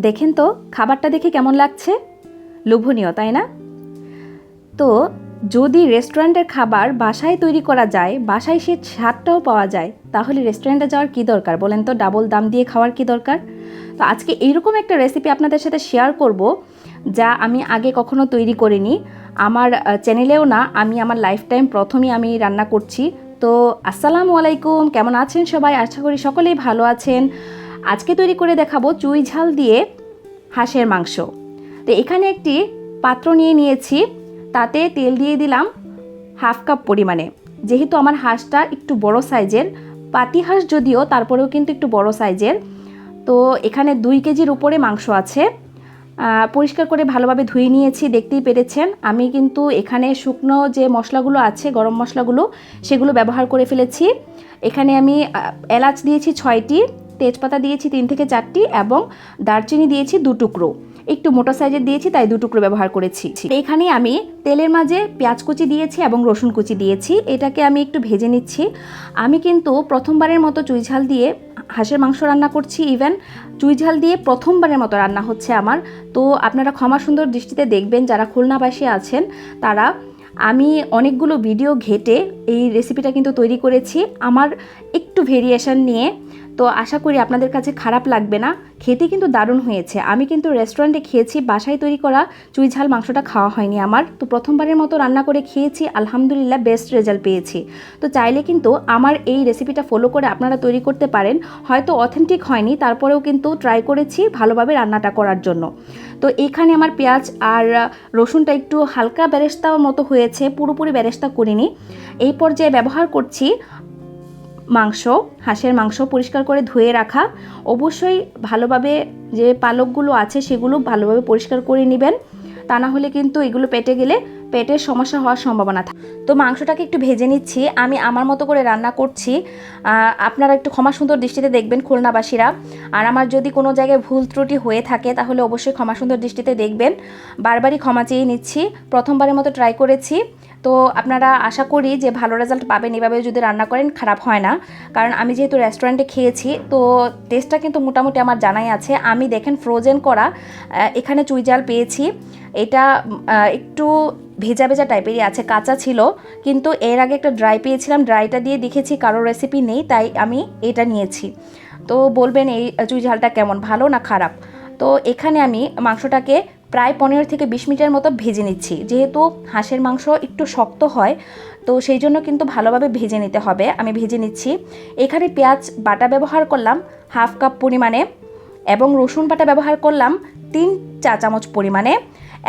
দেখেন তো, খাবারটা দেখে কেমন লাগছে? লোভনীয়, তাই না? তো, যদি রেস্টুরেন্টের খাবার বাসায় তৈরি করা যায়, বাসায় সে স্বাদটাও পাওয়া যায়, তাহলে রেস্টুরেন্টে যাওয়ার কী দরকার? বলেন তো, ডাবল দাম দিয়ে খাওয়ার কী দরকার? তো আজকে এইরকম একটা রেসিপি আপনাদের সাথে শেয়ার করব, যা আমি আগে কখনো তৈরি করিনি। আমার চ্যানেলেও না, আমি আমার লাইফ টাইম প্রথমেই আমি রান্না করছি। তো, আসসালামু আলাইকুম, কেমন আছেন সবাই? আশা করি সকলেই ভালো আছেন। আজকে তৈরি করে দেখাবো চুই ঝাল দিয়ে হাঁসের মাংস। তো এখানে একটি পাত্র নিয়ে নিয়েছি, তাতে তেল দিয়ে দিলাম হাফ কাপ পরিমাণে। যেহেতু আমার হাঁসটা একটু বড় সাইজের, পাতি হাঁস যদিও তারপরেও কিন্তু একটু বড় সাইজের, তো এখানে দুই কেজির উপরে মাংস আছে। পরিষ্কার করে ভালোভাবে ধুয়ে নিয়েছি, দেখতেই পেরেছেন। আমি কিন্তু এখানে শুকনো যে মশলাগুলো আছে, গরম মশলাগুলো, সেগুলো ব্যবহার করে ফেলেছি। এখানে আমি এলাচ দিয়েছি ছয়টি তেজপাতা দিয়েছি তিন থেকে চারটি এবং দারচিনি দিয়েছি দু টুকরো। একটু মোটা সাইজের দিয়েছি, তাই দু টুকরো ব্যবহার করেছি। এখানে আমি তেলের মাঝে পেঁয়াজ কুচি দিয়েছি এবং রসুন কুচি দিয়েছি। এটাকে আমি একটু ভেজে নিচ্ছি। আমি কিন্তু প্রথমবারের মতো চুই ঝাল দিয়ে হাঁসের মাংস রান্না করছি ইভেন চুই ঝাল দিয়ে প্রথমবারের মতো রান্না হচ্ছে আমার। তো আপনারা ক্ষমা সুন্দর দৃষ্টিতে দেখবেন, যারা খুলনাবাসী আছেন, তারা। আমি অনেকগুলো ভিডিও ঘেটে এই রেসিপিটা কিন্তু তৈরি করেছি। আমার একটু ভেরিয়েশন নিয়ে তো আশা করি আপনাদের কাছে খারাপ লাগবে না। খেতে কিন্তু দারুণ হয়েছে। আমি কিন্তু রেস্টুরেন্টে খেয়েছি, বাসায় তৈরি করা চুই ঝাল মাংসটা খাওয়া হয়নি আমার। তো প্রথমবারের মতো রান্না করে খেয়েছি, আলহামদুলিল্লাহ বেস্ট রেজাল্ট পেয়েছি। তো চাইলে কিন্তু আমার এই রেসিপিটা ফলো করে আপনারা তৈরি করতে পারেন। হয়তো অথেন্টিক হয়নি, তারপরেও কিন্তু ট্রাই করেছি ভালোভাবে রান্নাটা করার জন্য। তো এখানে আমার পেঁয়াজ আর রসুনটা একটু হালকা বেরেস্তার মতো হয়েছে, পুরোপুরি বেরেস্তা করিনি। এই পর্যায়ে ব্যবহার করছি মাংস, হাঁসের মাংস পরিষ্কার করে ধুয়ে রাখা। অবশ্যই ভালোভাবে যে পালকগুলো আছে সেগুলো ভালোভাবে পরিষ্কার করে নেবেন। তা না হলে কিন্তু এগুলো পেটে গেলে পেটের সমস্যা হওয়ার সম্ভাবনা থাকে। তো মাংসটাকে একটু ভেজে নিচ্ছি। আমি আমার মতো করে রান্না করছি। আপনারা একটু ক্ষমা সুন্দর দৃষ্টিতে দেখবেন খুলনাবাসীরা। আর আমার যদি কোনো জায়গায় ভুল ত্রুটি হয়ে থাকে তাহলে অবশ্যই ক্ষমা সুন্দর দৃষ্টিতে দেখবেন। বারবারই ক্ষমা চেয়ে নিচ্ছি। প্রথমবারের মতো ট্রাই করেছি। তো আপনারা আশা করি যে ভালো রেজাল্ট পাবেন। এভাবে যদি রান্না করেন, খারাপ হয় না। কারণ আমি যেহেতু রেস্টুরেন্টে খেয়েছি, তো টেস্টটা কিন্তু মোটামুটি আমার জানাই আছে। আমি দেখেন ফ্রোজেন করা এখানে চুই জাল পেয়েছি। এটা একটু ভেজা ভেজা টাইপেরই আছে, কাঁচা ছিল। কিন্তু এর আগে একটা ড্রাই পেয়েছিলাম। ড্রাইটা দিয়ে দেখেছি কারও রেসিপি নেই, তাই আমি এটা নিয়েছি। তো বলবেন এই চুই ঝালটা কেমন, ভালো না খারাপ? তো এখানে আমি মাংসটাকে প্রায় পনেরো থেকে বিশ মিনিটের মতো ভেজে নিচ্ছি। যেহেতু হাঁসের মাংস একটু শক্ত হয়, তো সেই জন্য কিন্তু ভালোভাবে ভেজে নিতে হবে। আমি ভেজে নিচ্ছি। এখানে পেঁয়াজ বাটা ব্যবহার করলাম হাফ কাপ পরিমাণে এবং রসুন বাটা ব্যবহার করলাম তিন চা চামচ পরিমাণে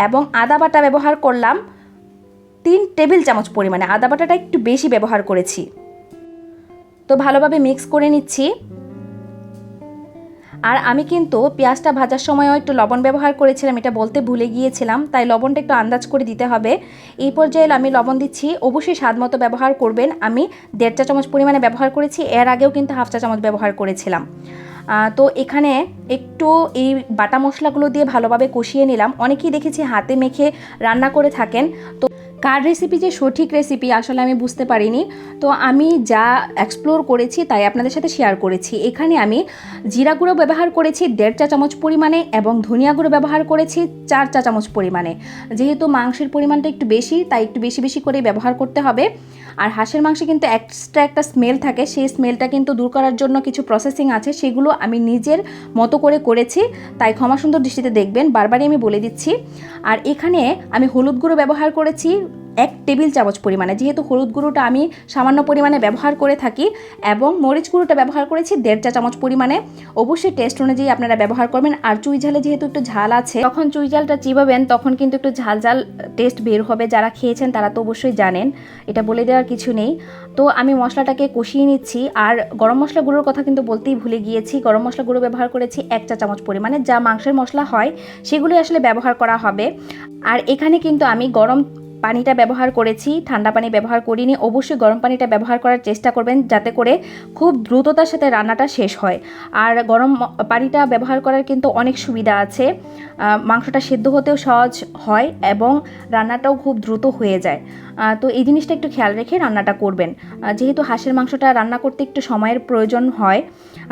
এবং আদা বাটা ব্যবহার করলাম তিন টেবিল চামচ পরিমাণে। আদা বাটাটা একটু বেশি ব্যবহার করেছি। তো ভালোভাবে মিক্স করে নিচ্ছি। আর আমি কিন্তু পেঁয়াজটা ভাজার সময়ও একটু লবণ ব্যবহার করেছিলাম, এটা বলতে ভুলে গিয়েছিলাম, তাই লবণটা একটু আন্দাজ করে দিতে হবে। এই পর্যায়ে আমি লবণ দিচ্ছি, অবশ্যই স্বাদ মতো ব্যবহার করবেন। আমি দেড় চা চামচ পরিমাণে ব্যবহার করেছি, এর আগেও কিন্তু হাফ চা চামচ ব্যবহার করেছিলাম। তো এখানে একটু এই বাটা মশলাগুলো দিয়ে ভালোভাবে কষিয়ে নিলাম। অনেকেই দেখেছি হাতে মেখে রান্না করে থাকেন, তো কার রেসিপি যে সঠিক রেসিপি আসলে আমি বুঝতে পারিনি। তো আমি যা এক্সপ্লোর করেছি তাই আপনাদের সাথে শেয়ার করেছি। এখানে আমি জিরা গুঁড়ো ব্যবহার করেছি দেড় চা চামচ পরিমাণে এবং ধনিয়া গুঁড়ো ব্যবহার করেছি চার চা চামচ পরিমাণে। যেহেতু মাংসের পরিমাণটা একটু বেশি, তাই একটু বেশি বেশি করে ব্যবহার করতে হবে। আর হাঁসের মাংসে কিন্তু এক্সট্রা একটা স্মেল থাকে, সেই স্মেলটা কিন্তু দূর করার জন্য কিছু প্রসেসিং আছে, সেগুলো আমি নিজের মতো করে করেছি, তাই ক্ষমা সুন্দর দৃষ্টিতে দেখবেন, বারবারই আমি বলে দিচ্ছি। আর এখানে আমি হলুদ গুঁড়ো ব্যবহার করেছি এক টেবিল চামচ পরিমাণে, যেহেতু হলুদ গুঁড়োটা আমি সামান্য পরিমাণে ব্যবহার করে থাকি এবং মরিচ গুঁড়োটা ব্যবহার করেছি দেড় চা চামচ পরিমাণে। অবশ্যই টেস্ট অনুযায়ী আপনারা ব্যবহার করবেন। আর চুই ঝালে যেহেতু একটু ঝাল আছে তখন চুই ঝালটা চিবাবেন, তখন কিন্তু একটু ঝাল ঝাল টেস্ট বের হবে। যারা খেয়েছেন তারা তো অবশ্যই জানেন, এটা বলে দেওয়ার কিছু নেই। তো আমি মশলাটাকে কষিয়ে নিচ্ছি। আর গরম মশলা গুঁড়োর কথা কিন্তু বলতেই ভুলে গিয়েছি। গরম মশলা গুঁড়ো ব্যবহার করেছি এক চা চামচ পরিমাণে। যা মাংসের মশলা হয়, সেগুলোই আসলে ব্যবহার করা হবে। আর এখানে কিন্তু আমি গরম পানিটা ব্যবহার করেছি, ঠান্ডা পানি ব্যবহার করিনি, অবশ্যই গরম পানিটা ব্যবহার করার চেষ্টা করবেন যাতে করে খুব দ্রুততার সাথে রান্নাটা শেষ হয়। আর গরম পানিটা ব্যবহার করার কিন্তু অনেক সুবিধা আছে। মাংসটা সেদ্ধ হতেও সহজ হয় এবং রান্নাটাও খুব দ্রুত হয়ে যায়। তো এই জিনিসটা একটু খেয়াল রেখে রান্নাটা করবেন। যেহেতু হাঁসের মাংসটা রান্না করতে একটু সময়ের প্রয়োজন হয়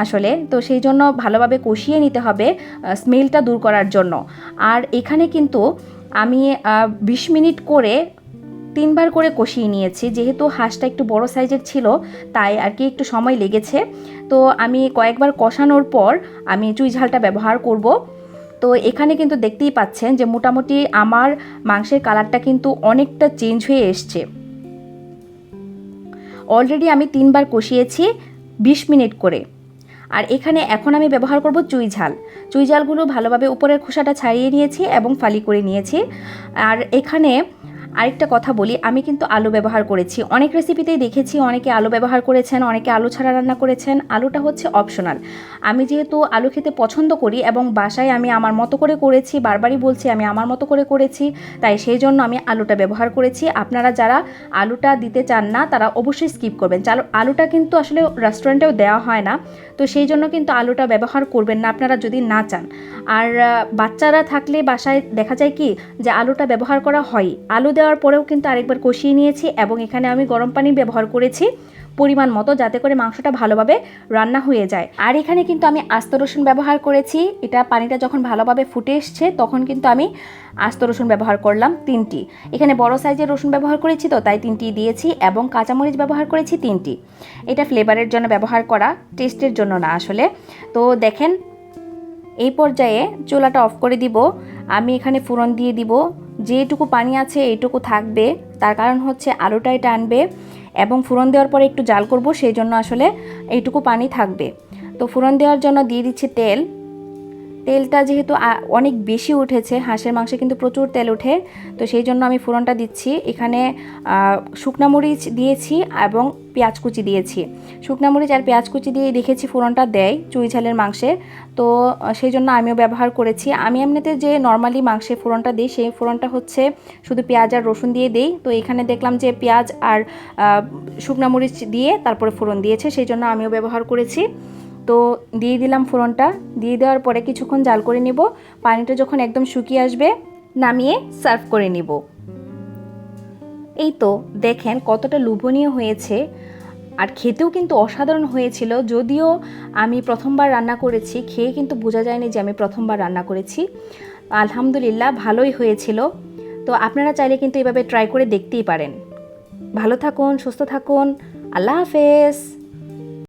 আসলে, তো সেই জন্য ভালোভাবে কষিয়ে নিতে হবে স্মেলটা দূর করার জন্য। আর এখানে কিন্তু আমি বিশ মিনিট করে তিনবার করে কষিয়ে নিয়েছি। যেহেতু হাঁসটা একটু বড় সাইজের ছিল, তাই আর কি একটু সময় লেগেছে। তো আমি কয়েকবার কষানোর পর আমি চুই ঝালটা ব্যবহার করব। তো এখানে কিন্তু দেখতেই পাচ্ছেন যে মোটামুটি আমার মাংসের কালারটা কিন্তু অনেকটা চেঞ্জ হয়ে এসছে। অলরেডি আমি তিনবার কষিয়েছি বিশ মিনিট করে। আর এখানে এখন আমি ব্যবহার করব চুই ঝাল। চুই ঝালগুলো ভালোভাবে উপরের খোসাটা ছাড়িয়ে নিয়েছি এবং ফালি করে নিয়েছি। আর এখানে আরেকটা কথা বলি, আমি কিন্তু আলু ব্যবহার করেছি। অনেক রেসিপিতেই দেখেছি, অনেকে আলু ব্যবহার করেছেন, অনেকে আলু ছাড়া রান্না করেছেন। আলুটা হচ্ছে অপশনাল আমি যেহেতু আলু খেতে পছন্দ করি এবং বাসায় আমি আমার মতো করে করেছি, বারবারই বলছি আমি আমার মতো করে করেছি, তাই সেই জন্য আমি আলুটা ব্যবহার করেছি। আপনারা যারা আলুটা দিতে চান না, তারা অবশ্যই স্কিপ করবেন। চালু, আলুটা কিন্তু আসলে রেস্টুরেন্টেও দেওয়া হয় না, তো সেই জন্য কিন্তু আলুটা ব্যবহার করবেন না আপনারা যদি না চান। আর বাচ্চারা থাকলে বাসায় দেখা যায় কি, যে আলুটা ব্যবহার করা হয়। আলু দেওয়ার পরেও কিন্তু আরেকবার কষিয়ে নিয়েছি এবং এখানে আমি গরম পানি ব্যবহার করেছি পরিমাণ মতো যাতে করে মাংসটা ভালোভাবে রান্না হয়ে যায়। আর এখানে কিন্তু আমি আস্ত রসুন ব্যবহার করেছি। এটা পানিটা যখন ভালোভাবে ফুটে এসছে তখন কিন্তু আমি আস্ত রসুন ব্যবহার করলাম তিনটি। এখানে বড় সাইজের রসুন ব্যবহার করেছি তো তাই তিনটি দিয়েছি এবং কাঁচামরিচ ব্যবহার করেছি তিনটি। এটা ফ্লেভারের জন্য ব্যবহার করা, টেস্টের জন্য না আসলে। তো দেখেন, এই পর্যায়ে চুলাটা অফ করে দিব। আমি এখানে ফুরন দিয়ে দিব। যেটুকু পানি আছে এইটুকু থাকবে। তার কারণ হচ্ছে আলুটাই টানবে এবং ফুরন দেওয়ার পরে একটু জাল করব, সেই জন্য আসলে এইটুকু পানি থাকবে। তো ফুরন দেওয়ার জন্য দিয়ে দিচ্ছি তেল। তেলটা যেহেতু অনেক বেশি উঠেছে, হাঁসের মাংসে কিন্তু প্রচুর তেল ওঠে, তো সেই জন্য আমি ফোড়নটা দিচ্ছি। এখানে শুকনা মরিচ দিয়েছি এবং পেঁয়াজ কুচি দিয়েছি। শুকনা মরিচ আর পেঁয়াজ কুচি দিয়ে দেখেছি ফোড়নটা দেয় চুই ঝালের মাংসে, তো সেই জন্য আমিও ব্যবহার করেছি। আমি এমনিতে যে নর্মালি মাংসে ফোড়নটা দিই, সেই ফোড়নটা হচ্ছে শুধু পেঁয়াজ আর রসুন দিয়ে দেই। তো এখানে দেখলাম যে পেঁয়াজ আর শুকনা মরিচ দিয়ে তারপরে ফোড়ন দিয়েছে, সেই জন্য আমিও ব্যবহার করেছি। তো দিয়ে দিলাম ফোড়নটা। দিয়ে দেওয়ার পরে কিছুক্ষণ জাল করে নিব। পানিটা যখন একদম শুকিয়ে আসবে, নামিয়ে সার্ভ করে নিব। এই তো দেখেন কতটা লোভনীয় হয়েছে। আর খেতেও কিন্তু অসাধারণ হয়েছিল। যদিও আমি প্রথমবার রান্না করেছি, খেয়ে কিন্তু বোঝা যায়নি যে আমি প্রথমবার রান্না করেছি। আলহামদুলিল্লাহ ভালোই হয়েছিল। তো আপনারা চাইলে কিন্তু এভাবে ট্রাই করে দেখতেই পারেন। ভালো থাকুন, সুস্থ থাকুন। আল্লাহ হাফেজ।